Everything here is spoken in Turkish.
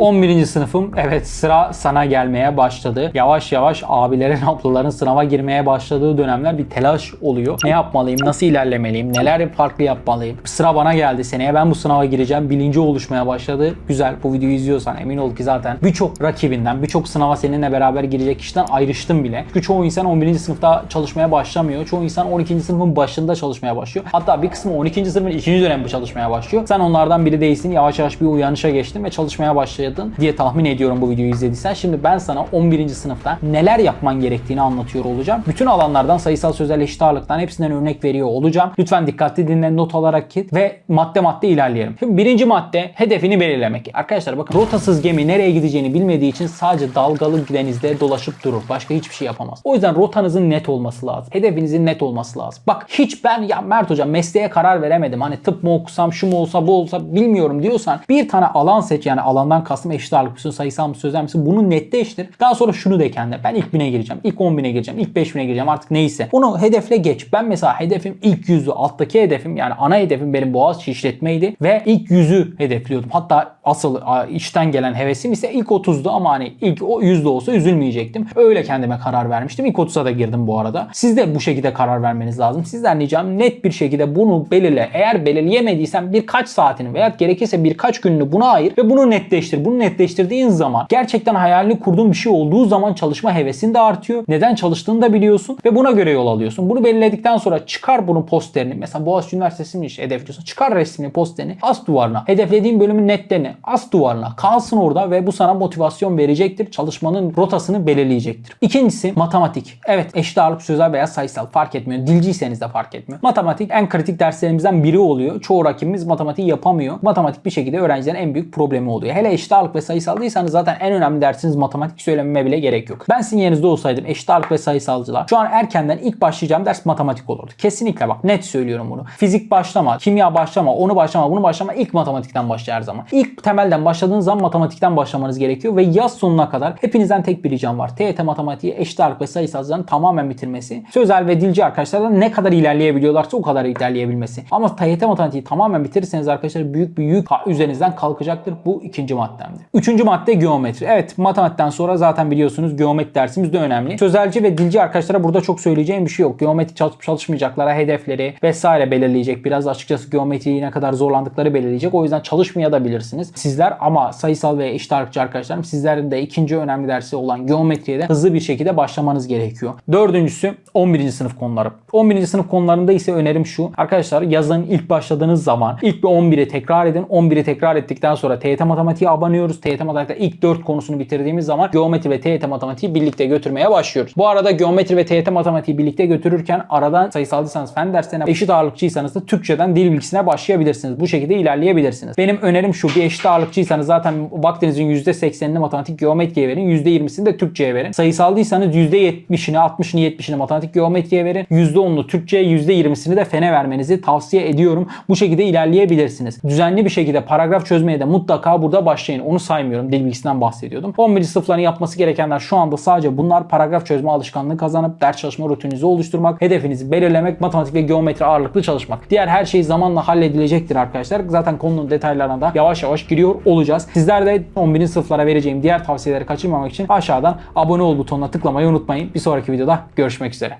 11. sınıfım. Evet sıra sana gelmeye başladı. Yavaş yavaş abilerin, ablaların sınava girmeye başladığı dönemler bir telaş oluyor. Ne yapmalıyım? Nasıl ilerlemeliyim? Neler farklı yapmalıyım? Sıra bana geldi. Seneye ben bu sınava gireceğim. Bilinci oluşmaya başladı. Güzel. Bu videoyu izliyorsan emin ol ki zaten birçok rakibinden, birçok sınava seninle beraber girecek kişiden ayrıştım bile. Çünkü çoğu insan 11. sınıfta çalışmaya başlamıyor. Çoğu insan 12. sınıfın başında çalışmaya başlıyor. Hatta bir kısmı 12. sınıfın 2. dönemi çalışmaya başlıyor. Sen onlardan biri değilsin. Yavaş yavaş bir uyanışa geçtin ve çalışmaya başladın diye tahmin ediyorum bu videoyu izlediysen. Şimdi ben sana 11. sınıfta neler yapman gerektiğini anlatıyor olacağım. Bütün alanlardan sayısal sözel eşit ağırlıktan hepsinden örnek veriyor olacağım. Lütfen dikkatli dinle not alarak git ve madde madde ilerleyelim. Şimdi birinci madde hedefini belirlemek. Arkadaşlar bakın rotasız gemi nereye gideceğini bilmediği için sadece dalgalı denizde dolaşıp durur. Başka hiçbir şey yapamaz. O yüzden rotanızın net olması lazım. Hedefinizin net olması lazım. Bak hiç ben ya Mert hocam mesleğe karar veremedim. Hani tıp mı okusam şu mu olsa bu olsa bilmiyorum diyorsan bir tane alan seç yani alandan kastım eşit ağırlık sayısal mı sözel misin bunu netleştir. Daha sonra şunu de kendine ben ilk bine gireceğim. ilk 10 bine gireceğim. ilk 5 bine gireceğim artık neyse. Bunu hedefle geç. Ben mesela hedefim ilk yüzü alttaki hedefim yani ana hedefim benim Boğaziçi işletmeydi ve ilk yüzü hedefliyordum. Hatta asıl içten gelen hevesim ise ilk 30'du ama hani ilk o yüzde olsa üzülmeyecektim. Öyle kendime karar vermiştim. İlk 30'a da girdim bu arada. Siz de bu şekilde karar vermeniz lazım. Sizden ricam net bir şekilde bunu belirle. Eğer belirleyemediysen birkaç saatini veya gerekirse birkaç gününü buna ayır ve bunu netleştir. Bunu netleştirdiğin zaman gerçekten hayalini kurduğun bir şey olduğu zaman çalışma hevesin de artıyor. Neden çalıştığını da biliyorsun ve buna göre yol alıyorsun. Bunu belirledikten sonra çıkar bunun posterini. Mesela Boğaziçi Üniversitesi mi işte hedefliyorsun? Çıkar resmini, posterini, as duvarına. Hedeflediğin bölümün netlerini as duvarına. Kalsın orada ve bu sana motivasyon verecektir. Çalışmanın rotasını belirleyecektir. İkincisi matematik. Evet eşit ağırlık sözel veya sayısal fark etmiyor. Dilciyseniz de fark etmiyor. Matematik en kritik derslerimizden biri oluyor. Çoğu rakibimiz matematiği yapamıyor. Matematik bir şekilde öğrencilerin en büyük problemi oluyor. Hele eşit ağırlık ve sayısal değilseniz zaten en önemli dersiniz matematik söylememe bile gerek yok. Ben sizin yerinizde olsaydım eşit ağırlık ve sayısalcılar şu an erkenden ilk başlayacağım ders matematik olurdu. Kesinlikle bak net söylüyorum bunu. Fizik başlama, kimya başlama, onu başlama, bunu başlama ilk matematikten başla her zaman. İlk temelden başladığınız zaman matematikten başlamanız gerekiyor ve yaz sonuna kadar hepinizden tek bir ricam var. TYT matematiği eşit ağırlık ve sayısalcıların tamamen bitirmesi. Sözel ve dilci arkadaşlardan ne kadar ilerleyebiliyorlarsa o kadar ilerleyebilmesi. Ama TYT matematiği tamamen bitirirseniz arkadaşlar büyük bir yük üzerinizden kalkacaktır. Bu ikinci maddemdi. Üçüncü madde geometri. Evet matematikten sonra zaten biliyorsunuz geometri dersimiz de önemli. Sözelci ve dilci arkadaşlara burada çok söyleyeceğim bir şey yok. Geometri çalışıp çalışmayacaklara hedefleri vesaire belirleyecek. Biraz açıkçası geometriyi ne kadar zorlandıkları belirleyecek. O yüzden çalışmaya da bilirsiniz. Sizler ama sayısal ve eşit ağırlıkçı arkadaşlarım sizlerin de ikinci önemli dersi olan geometriye de hızlı bir şekilde başlamanız gerekiyor. Dördüncüsü 11. sınıf konuları. 11. sınıf konularında ise önerim şu. Arkadaşlar yazın ilk başladığınız zaman ilk bir 11'i tekrar edin. 11'i tekrar ettikten sonra TYT matematiğe abanıyoruz. TYT matematikte ilk 4 konusunu bitirdiğimiz zaman geometri ve TYT matematiği birlikte götürmeye başlıyoruz. Bu arada geometri ve TYT matematiği birlikte götürürken aradan sayısalcıysanız fen derslerine eşit ağırlıkçıysanız da Türkçeden dil bilgisine başlayabilirsiniz. Bu şekilde ilerleyebilirsiniz. Benim önerim şu bir eşit ağırlıkçıysanız zaten vaktinizin %80'ini matematik geometriye verin. %20'sini de Türkçeye verin. Sayısaldıysanız %70'ini 60'ını 70'ini matematik geometriye verin. %10'unu Türkçeye %20'sini de fene vermenizi tavsiye ediyorum. Bu şekilde ilerleyebilirsiniz. Düzenli bir şekilde paragraf çözmeye de mutlaka burada başlayın. Onu saymıyorum. Dil bilgisinden bahsediyordum. 11. sınıfların yapması gerekenler şu anda sadece bunlar paragraf çözme alışkanlığı kazanıp ders çalışma rutininizi oluşturmak, hedefinizi belirlemek, matematik ve geometri ağırlıklı çalışmak. Diğer her şey zamanla halledilecektir arkadaşlar. Zaten konunun detaylarına da yavaş yavaş giriyor olacağız. Sizler de 11. sınıflara vereceğim diğer tavsiyeleri kaçırmamak için aşağıdan abone ol butonuna tıklamayı unutmayın. Bir sonraki videoda görüşmek üzere.